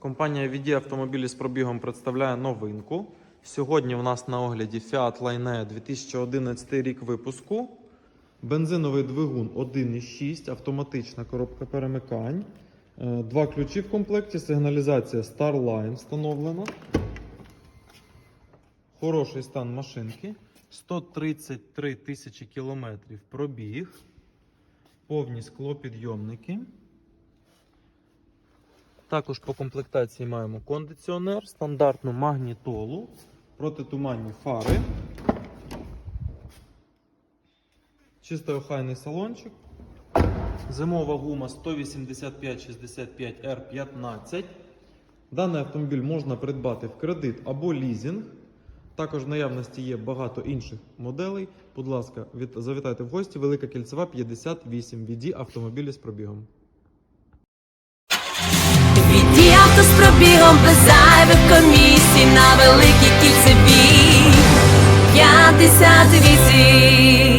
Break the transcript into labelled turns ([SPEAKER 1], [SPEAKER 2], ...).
[SPEAKER 1] Компанія VD автомобілі з пробігом представляє новинку. Сьогодні у нас на огляді Fiat Line 2011 рік випуску. Бензиновий двигун 1.6, автоматична коробка перемикань. Е, Два ключі в комплекті, сигналізація Starline встановлена. Хороший стан машинки. 133 тисячі кілометрів пробіг. Повні склопідйомники. Також по комплектації маємо кондиціонер, стандартну магнітолу, протитуманні фари, чисто охайний салончик, зимова гума 185-65 R15. Даний автомобіль можна придбати в кредит або лізинг. Також в наявності є багато інших моделей. Будь ласка, від... завітайте в гості. Велика кільцева 58 VD автомобілі з пробігом.
[SPEAKER 2] Авто з пробігом без зайвих комісій. На великій кільцевій 58